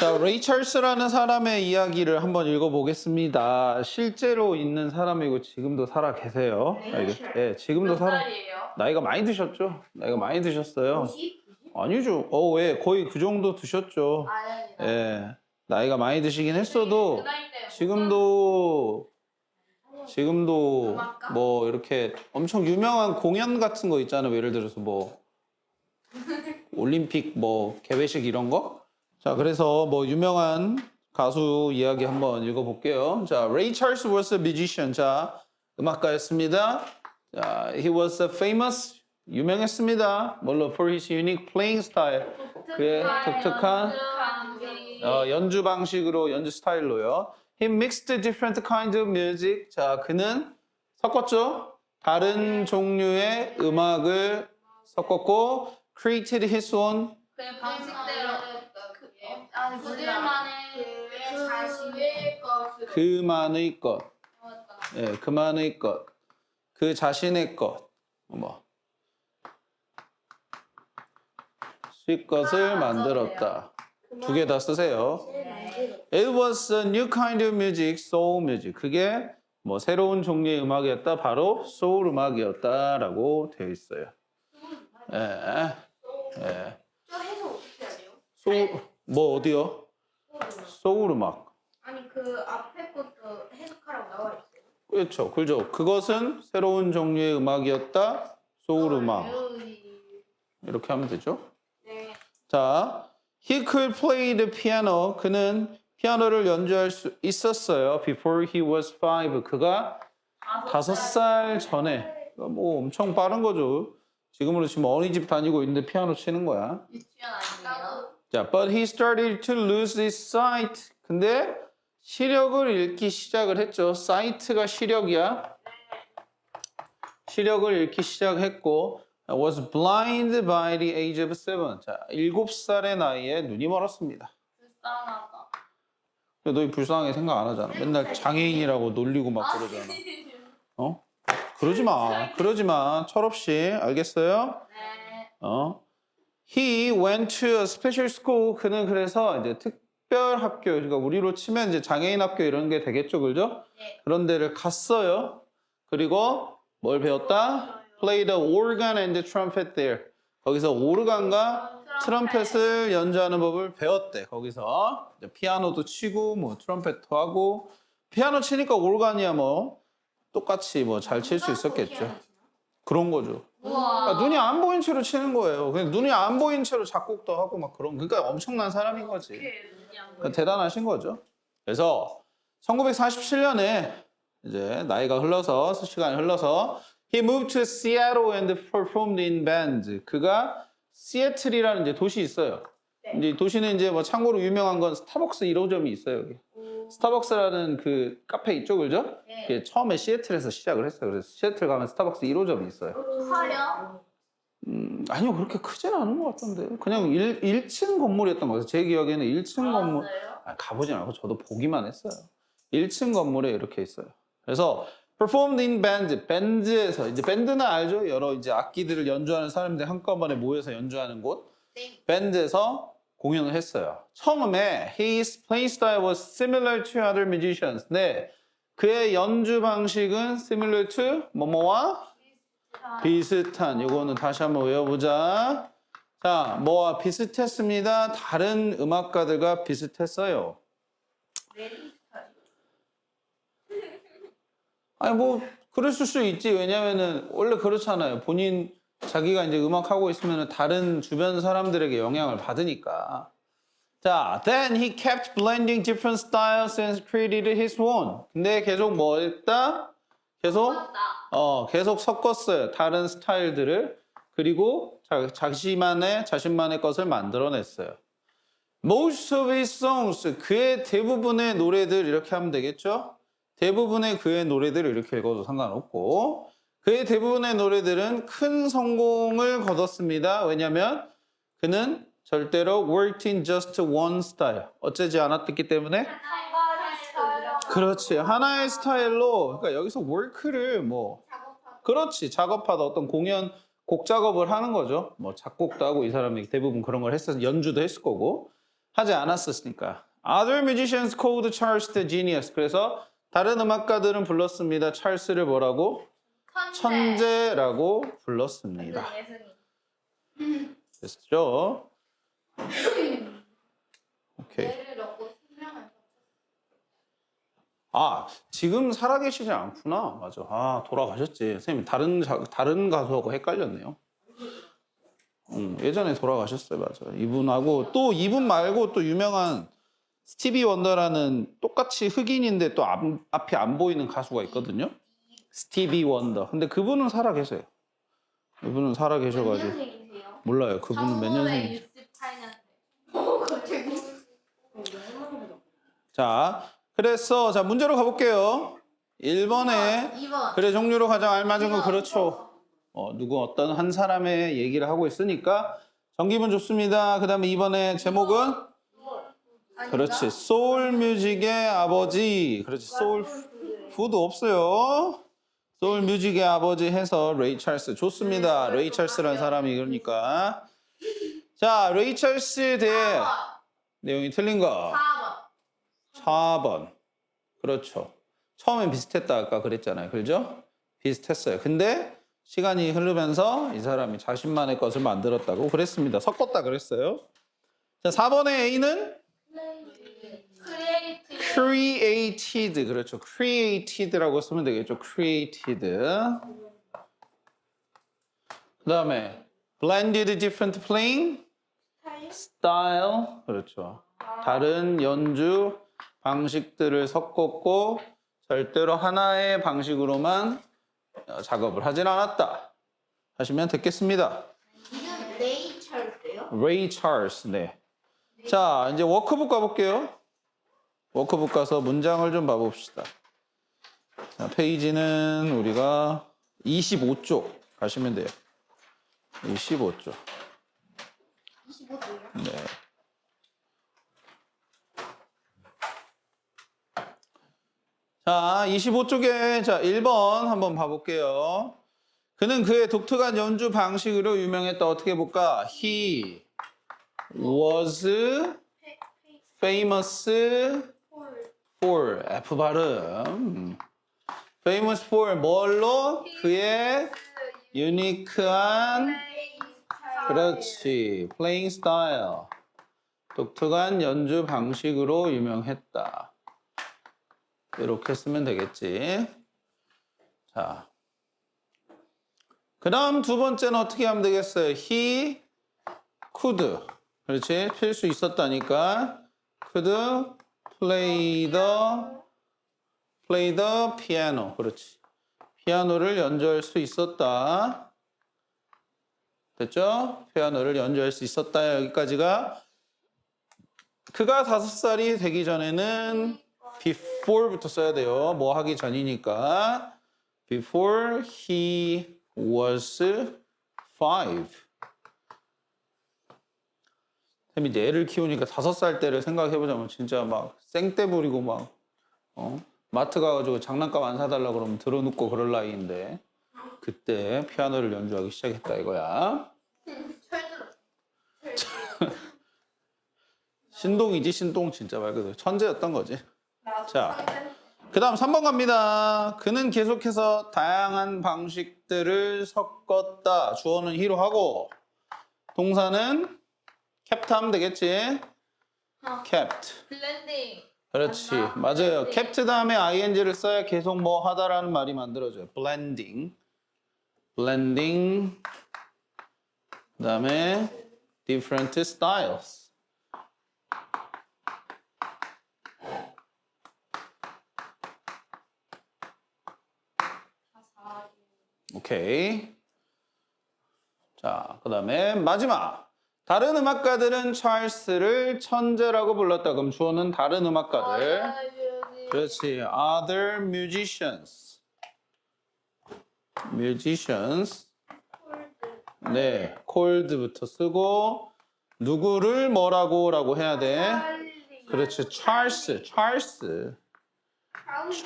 자, 레이 찰스라는 사람의 이야기를 한번 읽어보겠습니다. 실제로 있는 사람이고 지금도 살아 계세요. 알겠- 찰스. 예, 지금도 몇 살아. 나이가 많이 드셨죠? 나이가 많이 드셨어요. 50? 아니죠. 어, 왜? 거의 그 정도 드셨죠. 아닙니다. 예, 나이가 많이 드시긴 했어도 그 나이 때 지금도 지금도? 뭐 이렇게 엄청 유명한 공연 같은 거 있잖아요. 예를 들어서 뭐 올림픽 뭐 개회식 이런 거. 자, 그래서 뭐 유명한 가수 이야기 한번 읽어볼게요. 자, Ray Charles was a musician. 자, 음악가였습니다. 자, he was a famous 유명했습니다. 뭘로 for his unique playing style. 그의 독특한 어, 연주 방식으로 연주 스타일로요. He mixed different kind of music. 자, 그는 섞었죠. 다른 종류의 음악을 섞었고 created his own 그 방식대로 그, 아니 그들만의 자신의 그만의 것. 예, 그만의 것. 그 자신의 것. 뭐. 수 것을 만들었다. 두 개 다 쓰세요. It was a new kind of music, soul music. 그게 뭐 새로운 종류의 음악이었다. 바로 소울 음악이었다라고 되어 있어요. 예. 예. 저 해석 어떻게 해야 돼요? 소울 뭐 어디요? 소울 음악. 아니 그 앞에 것도 해석하라고 나와 있어요. 그렇죠. 그죠. 그것은 새로운 종류의 음악이었다. 소울 음악. 이렇게 하면 되죠. 네. 자, he could play the piano. 그는 피아노를 연주할 수 있었어요. Before he was five. 그가 다섯 살 전에. 그러니까 뭐 엄청 빠른 거죠. 지금으로 지금 어린이집 다니고 있는데 피아노 치는 거야. 유치원 아니에요? 자, but he started to lose his sight. 근데 시력을 잃기 시작을 했죠. sight가 시력이야. 시력을 잃기 시작했고 was blind by the age of seven. 자, 일곱 살의 나이에 눈이 멀었습니다. 불쌍하다. 너 불쌍하게 생각 안 하잖아. 맨날 장애인이라고 놀리고 막 그러잖아. 어? 그러지 마. 그러지 마. 철없이. 알겠어요? 네. 어. He went to a special school. 그는 그래서 이제 특별 학교, 그러니까 우리로 치면 이제 장애인 학교 이런 게 되겠죠, 그죠? 네. 그런 데를 갔어요. 그리고 뭘 배웠다? Play the organ and the trumpet there. 거기서 오르간과 트럼펫을 연주하는 법을 배웠대. 거기서 이제 피아노도 치고 뭐 트럼펫도 하고 피아노 치니까 오르간이야 뭐 똑같이 뭐 잘 칠 수 있었겠죠. 그런 거죠. 그러니까 눈이 안 보인 채로 치는 거예요. 그냥 눈이 안 보인 채로 작곡도 하고 막 그런 그러니까 엄청난 사람인 거지. 그러니까 대단하신 거죠. 그래서 1947년에 이제 나이가 흘러서 시간이 흘러서 he moved to Seattle and performed in band. 그가 시애틀이라는 이제 도시 있어요. 네. 이제 이 도시는 이제 뭐 참고로 유명한 건 스타벅스 1호점이 있어요. 여기. 스타벅스라는 그 카페 있죠, 그죠? 네. 그게 처음에 시애틀에서 시작을 했어요. 그래서 시애틀 가면 스타벅스 1호점이 있어요. 화려? 음, 아니요, 그렇게 크진 않은 것 같던데. 그냥 1, 1층 건물이었던 것 같아요. 제 기억에는 1층 건물. 알았어요? 아, 가보진 않고 저도 보기만 했어요. 1층 건물에 이렇게 있어요. 그래서 performed in band, 밴드에서 이제 밴드는 알죠? 여러 이제 악기들을 연주하는 사람들이 한꺼번에 모여서 연주하는 곳. 네. 밴드에서 공연을 했어요. 처음에 his playing style was similar to other musicians. 네, 그의 연주 방식은 similar to 뭐뭐와 비슷한. 이거는 다시 한번 외워보자. 자, 뭐와 비슷했습니다. 다른 음악가들과 비슷했어요. 아니 뭐 그랬을 수 있지. 왜냐면은 원래 그렇잖아요. 본인 자기가 이제 음악 하고 있으면 다른 주변 사람들에게 영향을 받으니까. 자, then he kept blending different styles and created his own. 근데 계속 뭐 했다? 계속 어, 계속 섞었어요. 다른 스타일들을. 그리고 자, 자신만의 자신만의 것을 만들어냈어요. Most of his songs, 그의 대부분의 노래들 이렇게 하면 되겠죠? 대부분의 그의 노래들을 이렇게 읽어도 상관없고 그의 대부분의 노래들은 큰 성공을 거뒀습니다. 왜냐하면 그는 절대로 worked in just one style. 어쩌지 않았기 때문에 그렇지 하나의 스타일로 그러니까 여기서 work를 뭐 그렇지 작업하다 어떤 공연 곡 작업을 하는 거죠. 뭐 작곡도 하고 이 사람이 대부분 그런 걸 했어 연주도 했을 거고 하지 않았었으니까. Other musicians called Charles the genius. 그래서 다른 음악가들은 불렀습니다. 찰스를 뭐라고? 천재라고 불렀습니다. 됐죠? 오케이. 아, 지금 살아계시지 않구나. 맞아. 아, 돌아가셨지. 선생님, 다른, 자- 다른 가수하고 헷갈렸네요. 음, 예전에 돌아가셨어요. 맞아. 이분하고 또 이분 말고 또 유명한 스티비 원더라는 똑같이 흑인인데 또 앞, 앞이 안 보이는 가수가 있거든요. 스티비 원더. 근데 그분은 살아 계세요. 이분은 살아 계셔가지고. 년생이세요? 몰라요. 그분은 몇 년생인지. 68년생. 어 갑자기 자, 그래서 자 문제로 가볼게요. 1번에 2번. 그래 종류로 가장 알맞은 거. 그렇죠. 어, 누구 어떤 한 사람의 얘기를 하고 있으니까 정기분 좋습니다. 그 다음에 이번에 제목은 그렇지 소울 뮤직의 아버지. 그렇지 소울 푸드 없어요. 소울 뮤직의 아버지 해서 레이 찰스 좋습니다. 레이 찰스라는 사람이 그러니까 자 레이 찰스에 대해 4번. 내용이 틀린 거 4번. 4번. 그렇죠. 처음엔 비슷했다 아까 그랬잖아요. 그죠? 비슷했어요. 근데 시간이 흐르면서 이 사람이 자신만의 것을 만들었다고 그랬습니다. 섞었다 그랬어요. 자, 4번의 A는. Created. 그렇죠. created라고 쓰면 되겠죠. created. 그다음에 blended different playing style. 그렇죠. 다른 연주 방식들을 섞었고 절대로 하나의 방식으로만 어, 작업을 하진 않았다. 하시면 됐겠습니다. 이름 네이처였어요? 레이 찰스. 네. 자, 이제 워크북 가볼게요. 워크북 가서 문장을 좀 봐봅시다. 자, 페이지는 우리가 25쪽 가시면 돼요. 25쪽. 25도요? 네. 자, 25쪽에 자, 1번 한번 봐볼게요. 그는 그의 독특한 연주 방식으로 유명했다. 어떻게 볼까? He was famous for F 발음. famous for 뭘로? 그의 유니크한 그렇지. playing style. 독특한 연주 방식으로 유명했다. 이렇게 쓰면 되겠지. 자. 그 다음 두 번째는 어떻게 하면 되겠어요? He could. 그렇지. 필수 있었다니까. could play the, play the piano. 그렇지. 피아노를 연주할 수 있었다. 됐죠? 피아노를 연주할 수 있었다. 여기까지가 그가 다섯 살이 되기 전에는 before부터 써야 돼요. 뭐 하기 전이니까. Before he was five. 쌤이 이제 애를 키우니까 다섯 살 때를 생각해보자면 진짜 막 생떼 부리고 막 어? 마트 가가지고 장난감 안 사달라 그러면 들어눕고 그럴 나이인데 그때 피아노를 연주하기 시작했다 이거야. 철들어 신동이지 신동 진짜 말 그대로 천재였던 거지. 자, 그 다음 3번 갑니다. 그는 계속해서 다양한 방식들을 섞었다. 주어는 he로 하고 동사는 kept 하면 되겠지. 어. kept. 블렌딩. 그렇지. 맞나? 맞아요. blending. kept 다음에 ing를 써야 계속 뭐 하다라는 말이 만들어져요. blending. blending. 그 다음에 different styles. 오케이. 자, 그 다음에 마지막. 다른 음악가들은 찰스를 천재라고 불렀다. 그럼 주어는 다른 음악가들. 그렇지. Other musicians. musicians. 네. cold부터 쓰고 누구를 뭐라고 라고 해야 돼? 그렇지. 찰스. 찰스.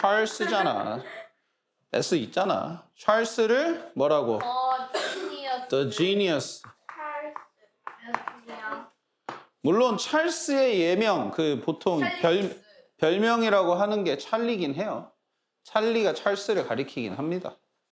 찰스잖아. S 있잖아. 찰스를 뭐라고? 어. The genius. 물론 찰스의 예명 그 보통 별 별명이라고 하는 게 찰리긴 해요. 찰리가 찰스를 가리키긴 합니다.